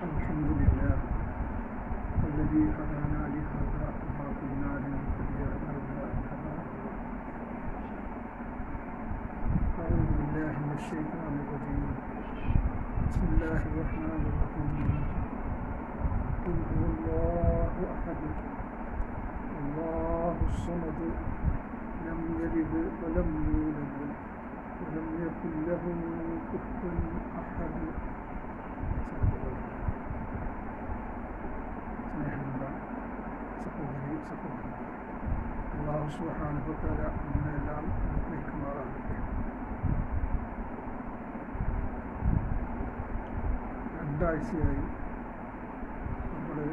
الحمد لله الذي هدانا لهذا وما كنا لنهتدي لولا أن هدانا أعوذ بالله من الشيطان الرجيم. بسم الله الرحمن الرحيم. قل هو الله أحد. الله الصمد. لم يلد ولم يولد ولم يكن له كفوا أحد. സഹോദരി അള്ളാഹു സുഹാനുഭവത്താല നമ്മളെല്ലാം അനുഗ്രഹിക്കുമാറാകട്ടെ രണ്ടാഴ്ചയായി നമ്മുടെ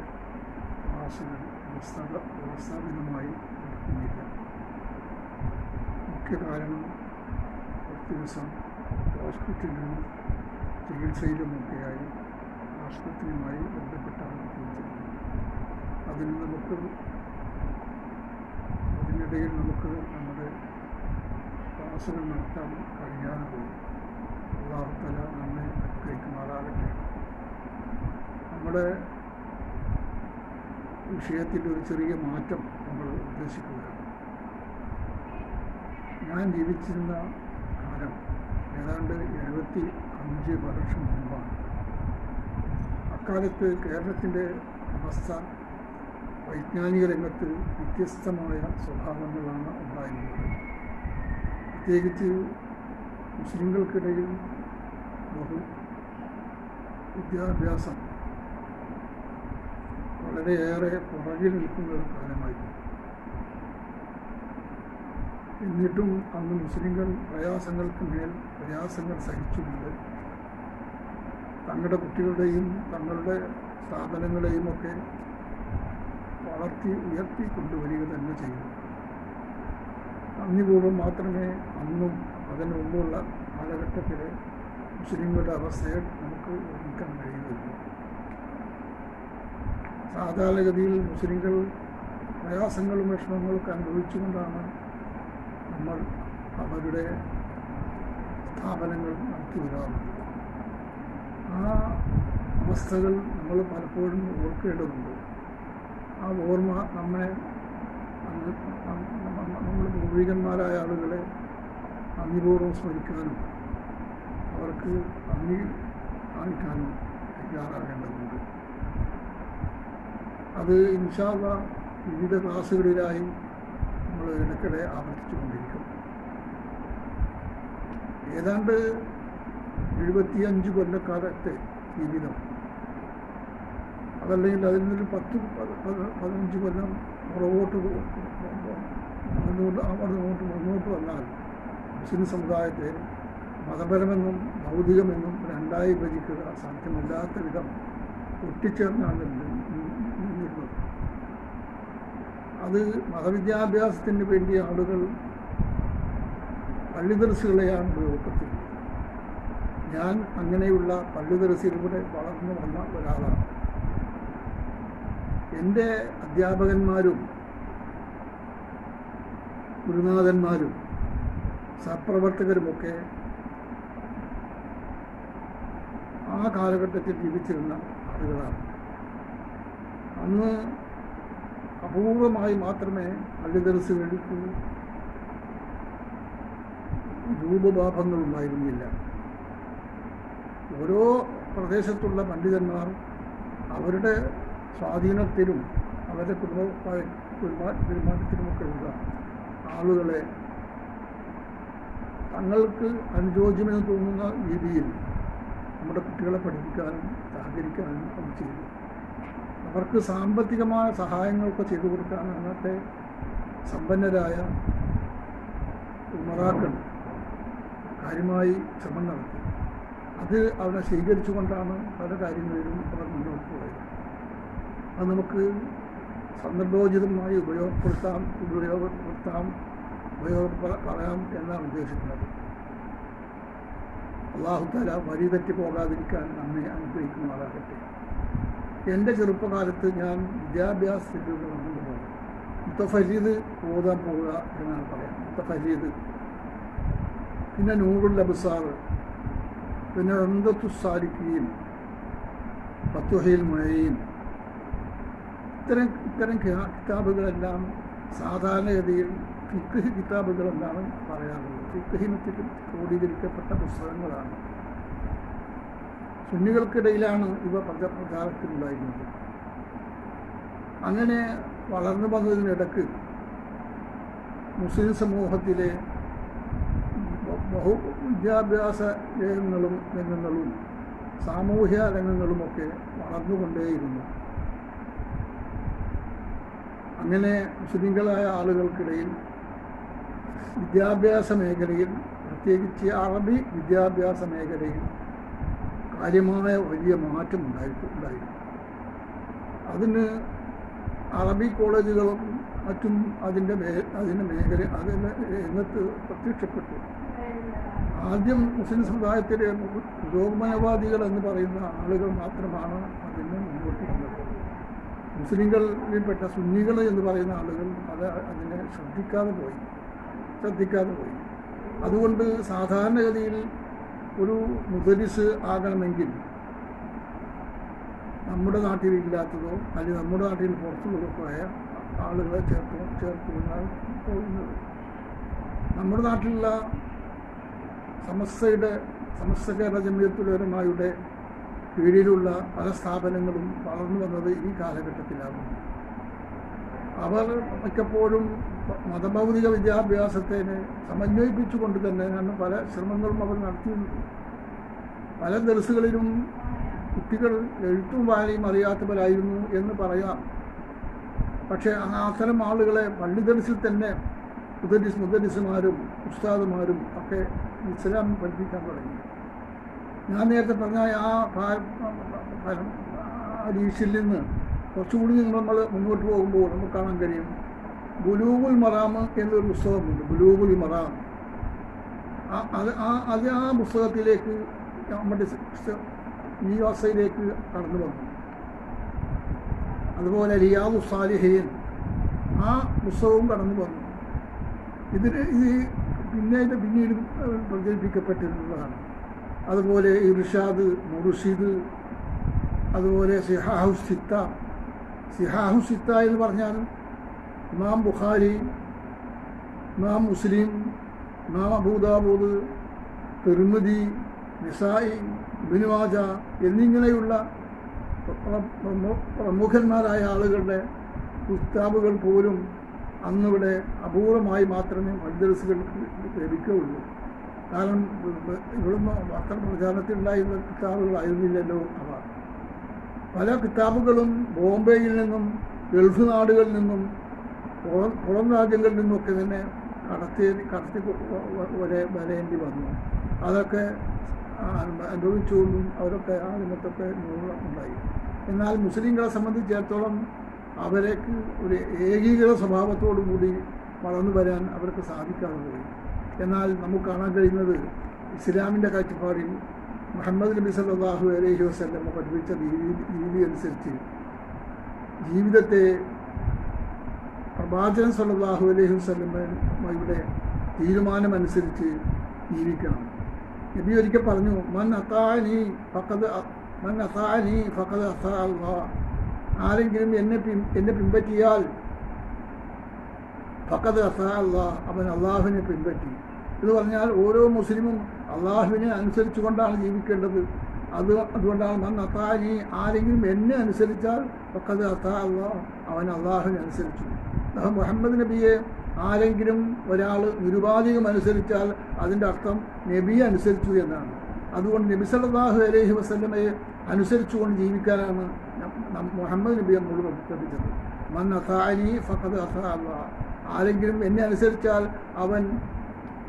ക്ലാസ്സുകൾ വ്യവസ്ഥാപ വ്യവസ്ഥാപിതമായി നടക്കുന്നില്ല. മുഖ്യ കാരണം ഒരു ദിവസം ഹോസ്പിറ്റലിലും ചികിത്സയിലുമൊക്കെയായി ആശുപത്രിയുമായി ബന്ധപ്പെട്ടാണ് ജീവിച്ചത് അതിന് നമുക്ക് അതിനിടയിൽ നമുക്ക് നമ്മുടെ ക്ലാസ്സുകൾ നടത്താൻ കഴിയാതെ പോകും അള്ളാഹുത്തല നമ്മെ അനുഗ്രഹിക്കുമാറാകട്ടെ നമ്മുടെ വിഷയത്തിൽ ഒരു ചെറിയ മാറ്റം നമ്മൾ ഉദ്ദേശിക്കുകയാണ്. ഞാൻ ജീവിച്ചിരുന്ന കാലം ഏതാണ്ട് എഴുപത്തി അഞ്ച് വർഷം മുമ്പാണ്. അക്കാലത്ത് കേരളത്തിന്റെ അവസ്ഥ വൈജ്ഞാനിക രംഗത്ത് വ്യത്യസ്തമായ സ്വഭാവങ്ങളാണ് ഉണ്ടായിരുന്നത്. പ്രത്യേകിച്ച് മുസ്ലിങ്ങൾക്കിടയിൽ ബഹു വിദ്യാഭ്യാസം വളരെയേറെ പുറകിൽ നിൽക്കുന്ന ഒരു കാലമായിരുന്നു. എന്നിട്ടും അന്ന് മുസ്ലിങ്ങൾ പ്രയാസങ്ങൾക്ക് മേൽ പ്രയാസങ്ങൾ സഹിച്ചുകൊണ്ട് തങ്ങളുടെ കുട്ടികളുടെയും തങ്ങളുടെ സ്ഥാപനങ്ങളെയും ഒക്കെ വളർത്തി ഉയർത്തി കൊണ്ടുവരിക തന്നെ ചെയ്തു. നന്ദിപൂർവം മാത്രമേ അന്നും അതിനു മുമ്പുള്ള കാലഘട്ടത്തിലെ മുസ്ലിങ്ങളുടെ അവസ്ഥയെ നമുക്ക് ഓർമ്മിക്കാൻ കഴിയുകയുള്ളൂ. സാധാരണഗതിയിൽ മുസ്ലിങ്ങൾ പ്രയാസങ്ങളും വിഷമങ്ങളൊക്കെ അനുഭവിച്ചുകൊണ്ടാണ് നമ്മൾ അവരുടെ സ്ഥാപനങ്ങൾ നടത്തി വരാറുണ്ട് ആ അവസ്ഥകൾ നമ്മൾ പലപ്പോഴും ഓർക്കേണ്ടതുണ്ട്. ആ ഓർമ്മ നമ്മെ നമ്മൾ പൂർവികന്മാരായ ആളുകളെ നന്ദിപൂർവം സ്മരിക്കാനും അവർക്ക് നന്ദി കാണിക്കാനും തയ്യാറാകേണ്ടതുണ്ട്. അത് ഇൻഷാല്ല വിവിധ ക്ലാസ്സുകളിലായി നമ്മൾ ഇടയ്ക്കിടെ ആവർത്തിച്ചുകൊണ്ടിരിക്കും. ഏതാണ്ട് എഴുപത്തിയഞ്ച് കൊല്ലക്കാലത്തെ ജീവിതം അതല്ലെങ്കിൽ അതിൽ നിന്നൊരു പത്ത് പതിനഞ്ച് കൊല്ലം പുറകോട്ട് അതുകൊണ്ട് മുന്നോട്ട് മുന്നോട്ട് വന്നാൽ മുസ്ലിം സമുദായത്തെ മതപരമെന്നും ഭൗതികമെന്നും രണ്ടായി ഭരിക്കുക സാധ്യമല്ലാത്ത വിധം ഒട്ടിച്ചേർന്നാണ് നിന്നിരുന്നത് അത് മതവിദ്യാഭ്യാസത്തിന് വേണ്ടി ആളുകൾ പള്ളിദർസുകളെയാണ് ഉപയോഗപ്പെടുത്തിയത് ഞാൻ അങ്ങനെയുള്ള പള്ളിദർസിലൂടെ വളർന്നു വന്ന ഒരാളാണ്. എന്റെ അധ്യാപകന്മാരും ഗുരുനാഥന്മാരും സഹപ്രവർത്തകരുമൊക്കെ ആ കാലഘട്ടത്തിൽ ജീവിച്ചിരുന്ന ആളുകളാണ്. അന്ന് അപൂർവമായി മാത്രമേ പള്ളിദർസുകൾക്ക് രൂപഭാഭങ്ങൾ ഉണ്ടായിരുന്നില്ല. ഓരോ പ്രദേശത്തുള്ള പണ്ഡിതന്മാർ അവരുടെ സ്വാധീനത്തിലും അവരുടെ കുടുംബ പെരുമാറ്റത്തിലുമൊക്കെ ഉള്ള ആളുകളെ തങ്ങൾക്ക് അനുയോജ്യമെന്ന് തോന്നുന്ന രീതിയിൽ നമ്മുടെ കുട്ടികളെ പഠിപ്പിക്കാനും സഹകരിക്കാനും അവർ ചെയ്തു. അവർക്ക് സാമ്പത്തികമായ സഹായങ്ങളൊക്കെ ചെയ്തു കൊടുക്കാൻ അന്നത്തെ സമ്പന്നരായ ഉമറാക്കൾ കാര്യമായി ശ്രമം നടത്തി അത് അവരെ സ്വീകരിച്ചുകൊണ്ടാണ് പല കാര്യങ്ങളിലും അവർ പോയത് അത് നമുക്ക് സന്ദർഭോചിതമായി ഉപയോഗപ്പെടുത്താം ഉപയോഗപ്പെടുത്താം ഉപയോഗപ്പെടാം എന്നാണ് ഉദ്ദേശിക്കുന്നത്. അള്ളാഹുത്താല വഴി തെറ്റി പോകാതിരിക്കാൻ നമ്മെ അനുഗ്രഹിക്കുന്നതാകട്ടെ എന്റെ ചെറുപ്പകാലത്ത് ഞാൻ വിദ്യാഭ്യാസത്തിലൂടെ നടന്നു പോകും മുത്തഫരീദ് ഓതാൻ പോവുക എന്നാണ് പറയാം മുത്തഫരീദ്. പിന്നെ നൂറുൽ അബസാർ. പിന്നെ അന്തത്തു സാരിക്കുകയും ഫത്തുഹയിൽ മുഴയും ഇത്തരം ഇത്തരം കിതാ- കിതാബുകളെല്ലാം സാധാരണഗതിയിൽ ഫിഖ് കിതാബുകളെന്നാണ് പറയാറുള്ളത്. ഫിഖിനത്തിൽ ക്രോഡീകരിക്കപ്പെട്ട പുസ്തകങ്ങളാണ്. സുന്നികൾക്കിടയിലാണ് ഇവ പ്രച- പ്രചാരത്തിലുണ്ടായിരുന്നത്. അങ്ങനെ വളർന്നു വന്നതിനിടക്ക് മുസ്ലിം സമൂഹത്തിലെ ബഹു വിദ്യാഭ്യാസ രംഗങ്ങളും രംഗങ്ങളും സാമൂഹ്യ രംഗങ്ങളുമൊക്കെ വളർന്നുകൊണ്ടേയിരുന്നു. അങ്ങനെ മുസ്ലിങ്ങളായ ആളുകൾക്കിടയിൽ വിദ്യാഭ്യാസ മേഖലയിൽ പ്രത്യേകിച്ച് അറബി വിദ്യാഭ്യാസ മേഖലയിൽ കാര്യമായ വലിയ മാറ്റം ഉണ്ടായിട്ട് ഉണ്ടായിരുന്നു. അതിന് അറബി കോളേജുകളും മറ്റും അതിന്റെ മേ അതിന്റെ മേഖല അതിന്റെ രംഗത്ത് പ്രത്യക്ഷപ്പെട്ടു. ആദ്യം മുസ്ലിം സമുദായത്തിലെ പുരോഗമനവാദികൾ എന്ന് പറയുന്ന ആളുകൾ മാത്രമാണ് അതിന് മുന്നോട്ട് വന്നത് മുസ്ലിങ്ങളിൽപ്പെട്ട സുന്നികൾ എന്ന് പറയുന്ന ആളുകൾ അത് അതിനെ ശ്രദ്ധിക്കാതെ പോയി ശ്രദ്ധിക്കാതെ പോയി. അതുകൊണ്ട് സാധാരണഗതിയിൽ ഒരു മുദരിസ് ആകണമെങ്കിൽ നമ്മുടെ നാട്ടിൽ ഇല്ലാത്തതോ അല്ലെങ്കിൽ നമ്മുടെ നാട്ടിൽ പുറത്തുള്ളതോ പോയ ആളുകളെ ചേർത്തോ ചേർത്തുകൊണ്ടാണ് പോകുന്നത് നമ്മുടെ നാട്ടിലുള്ള സമസ്തയുടെ സമസ്ത കേരള ജമിയത്തുലരമായുടെ കീഴിലുള്ള പല സ്ഥാപനങ്ങളും വളർന്നു വന്നത് ഈ കാലഘട്ടത്തിലാണ്. അവർ മിക്കപ്പോഴും മതഭൗതിക വിദ്യാഭ്യാസത്തെ സമന്വയിപ്പിച്ചുകൊണ്ട് തന്നെ കാരണം പല ശ്രമങ്ങളും അവർ നടത്തിയിരുന്നു. പല ദർസുകളിലും കുട്ടികൾ എഴുത്തും വായനയും അറിയാത്തവരായിരുന്നു എന്ന് പറയാം. പക്ഷേ അത്തരം ആളുകളെ പള്ളി ദർസിൽ തന്നെ മുദരിസ് മുദരിസുമാരും ഉസ്താദുമാരും ഒക്കെ ഇസ്ലാം പഠിപ്പിക്കാൻ തുടങ്ങി. ഞാൻ നേരത്തെ പറഞ്ഞ ആ രീഷിയിൽ നിന്ന് കുറച്ചുകൂടി നമ്മൾ മുന്നോട്ട് പോകുമ്പോൾ നമുക്ക് കാണാൻ കഴിയും. ബുലൂബുൽ മറാമ് എന്നൊരു പുസ്തകമുണ്ട് ബുലൂബുൽ മറാം. അത് ആ അത് ആ പുസ്തകത്തിലേക്ക് നമ്മുടെ നിവാസയിലേക്ക് കടന്നു വന്നു. അതുപോലെ റിയാദു സാലിഹീൻ ആ പുസ്തകവും കടന്നു വന്നു. ഇതിന് ഇത് പിന്നീട് പിന്നീട് പ്രചരിപ്പിക്കപ്പെട്ടിട്ടുള്ളതാണ് അതുപോലെ ഇർഷാദ് മുർഷിദ് അതുപോലെ സിഹാഹു സിത്ത. സിഹാഹു സിത്ത എന്ന് പറഞ്ഞാൽ ഇമാം ബുഖാരി ഇമാം മുസ്ലിം ഇമാം അബൂദാബൂദ് തിരുമതി നിസായി ബിനുവാജ എന്നിങ്ങനെയുള്ള പ്ര- പ്രമുഖന്മാരായ ആളുകളുടെ പുസ്താബുകൾ പോലും അന്നിവിടെ അപൂർവമായി മാത്രമേ മദ്രസുകൾക്ക് ലഭിക്കുകയുള്ളൂ. കാരണം ഇവിടുന്ന് അത്ര പ്രചാരത്തിലുണ്ടായിരുന്ന കിതാബുകളായിരുന്നില്ലല്ലോ അവ. പല കിതാബുകളും ബോംബെയിൽ നിന്നും ഗൾഫ് നാടുകളിൽ നിന്നും പുറം പുറം രാജ്യങ്ങളിൽ നിന്നൊക്കെ തന്നെ കടത്തി കടത്തി വരെ വരേണ്ടി വന്നു. അതൊക്കെ അനുഭവിച്ചുകൊണ്ടും അവരൊക്കെ ആ രംഗത്തൊക്കെ ഉണ്ടായി. എന്നാൽ മുസ്ലിങ്ങളെ സംബന്ധിച്ചിടത്തോളം അവരേക്ക് ഒരു ഏകീകൃത സ്വഭാവത്തോടു കൂടി വളർന്നു വരാൻ അവർക്ക് സാധിക്കാതെ പോയി. എന്നാൽ നമുക്ക് കാണാൻ കഴിയുന്നത് ഇസ്ലാമിന്റെ കാഴ്ചപ്പാടിൽ മുഹമ്മദ് നബി സല്ലല്ലാഹു അലൈഹി വസല്ലം പഠിപ്പിച്ച രീതി അനുസരിച്ച് ജീവിതത്തെ പ്രവാചകൻ സല്ലല്ലാഹു അലൈഹി വസ്ലമയുടെ തീരുമാനമനുസരിച്ച് ജീവിക്കണം. നബി ഒരിക്കൽ പറഞ്ഞു മൻ അത്താനി ഫക്കത് മൻ അത്താനി ഫക്കത് അല്ലാഹ് ആരെങ്കിലും എന്നെ പിൻ എന്നെ പിൻപറ്റിയാൽ ഫക്കത് അസാ അള്ളാഹ് അവൻ അള്ളാഹുവിനെ പിൻപറ്റി. എന്ന് പറഞ്ഞാൽ ഓരോ മുസ്ലിമും അള്ളാഹുവിനെ അനുസരിച്ചുകൊണ്ടാണ് ജീവിക്കേണ്ടത്. അത് അതുകൊണ്ടാണ് മൻ അത്താനി ആരെങ്കിലും എന്നെ അനുസരിച്ചാൽ പക്കത് അത്താ അള്ളാഹ് അവൻ അള്ളാഹുവിനെ അനുസരിച്ചു. മുഹമ്മദ് നബിയെ ആരെങ്കിലും ഒരാൾ നിരുപാധികം അനുസരിച്ചാൽ അതിന്റെ അർത്ഥം നബിയെ അനുസരിച്ചു എന്നാണ്. അതുകൊണ്ട് നബി സല്ലല്ലാഹു അലൈഹി വസല്ലമയെ അനുസരിച്ചുകൊണ്ട് ജീവിക്കാനാണ് നം- നം- മുഹമ്മദ് നബി നമ്മോട് പഠിപ്പിച്ചത്. മൻ അസാനി ഫഖദ് അസാ ആരെങ്കിലും എന്നെ അനുസരിച്ചാൽ അവൻ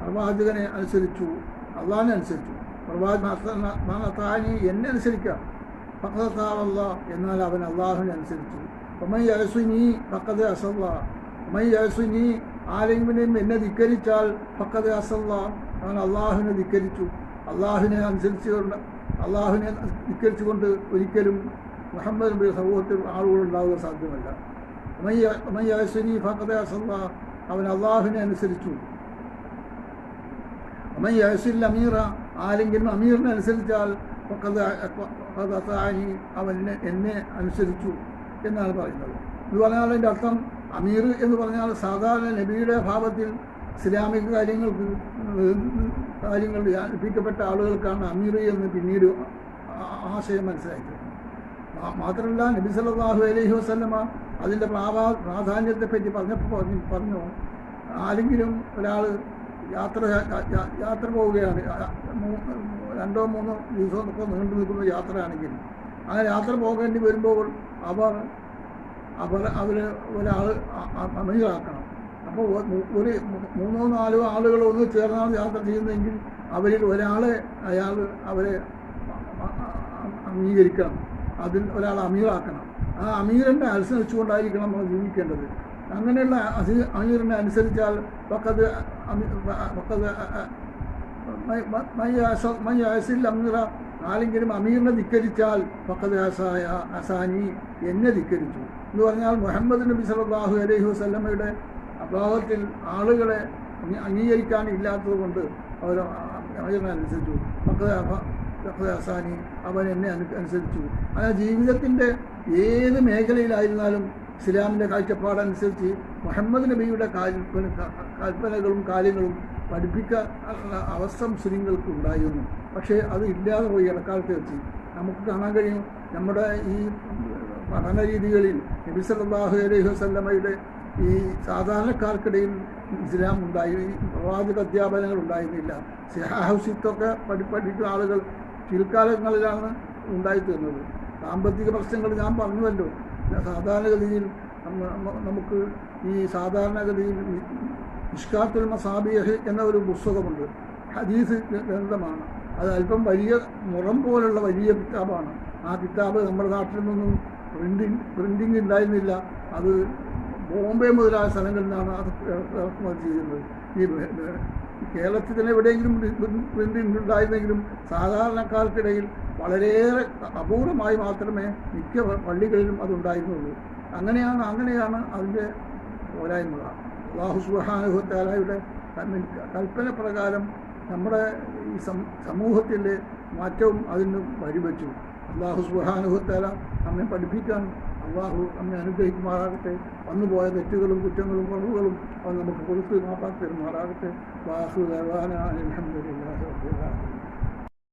പ്രവാചകനെ അനുസരിച്ചു അള്ളാഹിനെ അനുസരിച്ചു. പ്രവാചകനെ എന്നെ അനുസരിക്കാം അസാ എന്നാൽ അവൻ അള്ളാഹുവിനെ അനുസരിച്ചു. ഒമൈ യസുനി ഫക്കത് അസല്ല. ഒമൈ യസുനി ആരെങ്കിലും എന്നെ ധിക്കരിച്ചാൽ ഫക്കത് അസല്ല. അവൻ അള്ളാഹുവിനെ ധിക്കരിച്ചു. അള്ളാഹുവിനെ അനുസരിച്ചുകൊണ്ട് അള്ളാഹുവിനെ ധിക്കരിച്ചുകൊണ്ട് ഒരിക്കലും മുഹമ്മദ് നബിയുടെ സമൂഹത്തിൽ ആളുകൾ ഉണ്ടാവുക സാധ്യമല്ല. ഒമൈ യസുനി ഫക്കത് അസല്ല. അവൻ അള്ളാഹുവിനെ അനുസരിച്ചു. യസുൽ അമീറ ആരെങ്കിലും അമീറിനെ അനുസരിച്ചാൽ അവൻ എന്നെ- അനുസരിച്ചു എന്നാണ് പറയുന്നത്. എന്ന് പറഞ്ഞാൽ അതിന്റെ അർത്ഥം. അമീർ എന്ന് പറഞ്ഞാൽ സാധാരണ നബിയുടെ ഭാവത്തിൽ ഇസ്ലാമിക കാര്യങ്ങൾക്ക് കാര്യങ്ങൾ വ്യാപിക്കപ്പെട്ട ആളുകൾക്കാണ് അമീർ എന്ന് പിന്നീട് ആശയം മനസ്സിലാക്കിയത് മാത്രമല്ല നബി സല്ലല്ലാഹു അലൈഹി വസല്ലമ അതിന്റെ പ്രാധാ പ്രാധാന്യത്തെപ്പറ്റി പറഞ്ഞപ്പോൾ പറഞ്ഞു പറഞ്ഞു ആരെങ്കിലും ഒരാൾ യാത്ര യാത്ര പോവുകയാണ്. രണ്ടോ മൂന്നോ ദിവസമൊക്കെ നീണ്ടു നിൽക്കുന്ന യാത്രയാണെങ്കിൽ അങ്ങനെ യാത്ര പോകേണ്ടി വരുമ്പോൾ അവർ അവർ അവർ ഒരാൾ അമീറാക്കണം അപ്പോൾ ഒരു മൂന്നോ നാലോ ആളുകൾ ഒന്ന് ചേർന്നാണ് യാത്ര ചെയ്യുന്നതെങ്കിൽ അവരിൽ ഒരാളെ അയാൾ അവരെ അംഗീകരിക്കണം. അതിൽ ഒരാൾ അമീറാക്കണം. ആ അമീറിനെ അനുസരിച്ചുകൊണ്ടായിരിക്കണം നമ്മൾ ജീവിക്കേണ്ടത്. അങ്ങനെയുള്ള അമീറിനെ അനുസരിച്ചാൽ വക്കത് മയ്യാസിൽ ആരെങ്കിലും അമീറിനെ ധിക്കരിച്ചാൽ ഫക്കത് അസായ അസാനി എന്നെ ധിക്കരിച്ചു. എന്ന് പറഞ്ഞാൽ മുഹമ്മദ് നബി സല്ലല്ലാഹു അലൈഹി വസല്ലമയുടെ അഭാവത്തിൽ ആളുകളെ അംഗീകരിക്കാൻ ഇല്ലാത്തത് കൊണ്ട് അവർ അനുസരിച്ചു. ഫക്കത് ഫക്കത് അസാനി അവൻ എന്നെ അനു അനുസരിച്ചു. അങ്ങനെ ജീവിതത്തിന്റെ ഏത് മേഖലയിലായിരുന്നാലും ഇസ്ലാമിന്റെ കാഴ്ചപ്പാടനുസരിച്ച് മുഹമ്മദ് നബിയുടെ കൽപ്പന കൽപ്പനകളും കാര്യങ്ങളും പഠിപ്പിക്കാനുള്ള അവസ്ഥ മുസ്ലിങ്ങൾക്ക് ഉണ്ടായിരുന്നു. പക്ഷേ അത് ഇല്ലാതെ പോയി ഇടക്കാലത്ത് എത്തി. നമുക്ക് കാണാൻ കഴിയും നമ്മുടെ ഈ പഠന രീതികളിൽ നബി സല്ലാഹു അലൈഹി വസ്ലമയുടെ ഈ സാധാരണക്കാർക്കിടയിൽ ഇസ്ലാം ഉണ്ടായി പ്രവാചക അധ്യാപനങ്ങൾ ഉണ്ടായിരുന്നില്ല. സിഹാഹുസിത്തൊക്കെ പഠി പഠിക്കുന്ന ആളുകൾ പിൽക്കാലങ്ങളിലാണ് ഉണ്ടായിത്തീർന്നത് സാമ്പത്തിക പ്രശ്നങ്ങൾ ഞാൻ പറഞ്ഞുവല്ലോ. സാധാരണഗതിയിൽ നമുക്ക് ഈ സാധാരണഗതിയിൽ ഇഷ്കാത്തുൽ മസാബിയഹ് എന്ന ഒരു പുസ്തകമുണ്ട്. ഹദീസ് ഗ്രന്ഥമാണ്. അത് അല്പം വലിയ മുറം പോലുള്ള വലിയ കിതാബാണ്. ആ കിതാബ് നമ്മുടെ നാട്ടിൽ നിന്നും പ്രിന്റിങ് പ്രിന്റിങ് ഉണ്ടായിരുന്നില്ല. അത് ബോംബെ മുതലായ സ്ഥലങ്ങളിൽ നിന്നാണ് അത് ഇറക്കുമതി ചെയ്യുന്നത്. ഈ കേരളത്തിൽ തന്നെ എവിടെയെങ്കിലും പ്രിന്റിങ് ഉണ്ടായിരുന്നെങ്കിലും സാധാരണക്കാർക്കിടയിൽ വളരെയേറെ അപൂർവമായി മാത്രമേ മിക്ക പള്ളികളിലും അതുണ്ടായിരുന്നുള്ളൂ അങ്ങനെയാണ് അങ്ങനെയാണ് അതിന്റെ പോരായ്മകൾ. അള്ളാഹു സുബാനുഭവത്താലയുടെ കൽപ്പന പ്രകാരം നമ്മുടെ ഈ സമൂഹത്തിന്റെ മാറ്റവും അതിന് വഴിവെച്ചു. അള്ളാഹു സുഹാനുഹത്താല നമ്മെ പഠിപ്പിക്കാൻ അള്ളാഹു നമ്മെ അനുഗ്രഹിക്കുമാറാകട്ടെ. വന്നുപോയ തെറ്റുകളും കുറ്റങ്ങളും കുറവുകളും അവൻ നമുക്ക് കൊടുത്ത് മാപ്പാക്കി തരുമാറാകട്ടെ. വാഹു അലഹമുല്ലാ